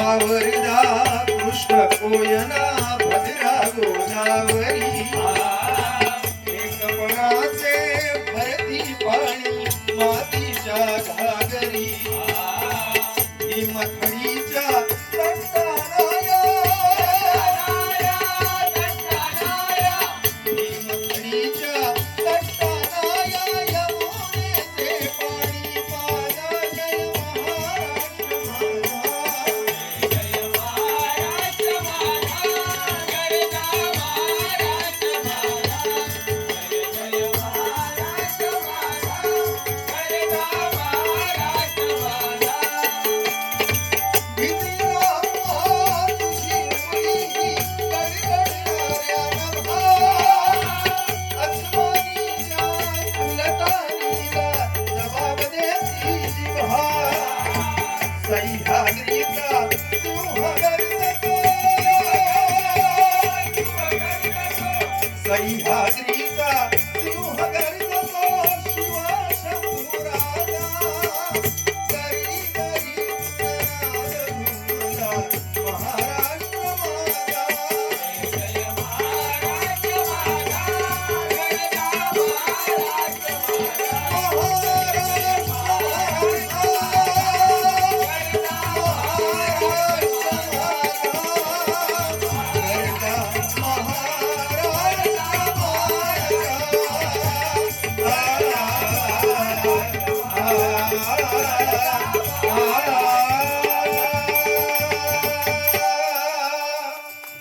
वरदा कृष्ण कोयना भद्रा गोदावरी. एकपणाचे भरती पाणी मातीच्या घागरी. हिमथडीच्या सह्याद्रीचा सिंहगड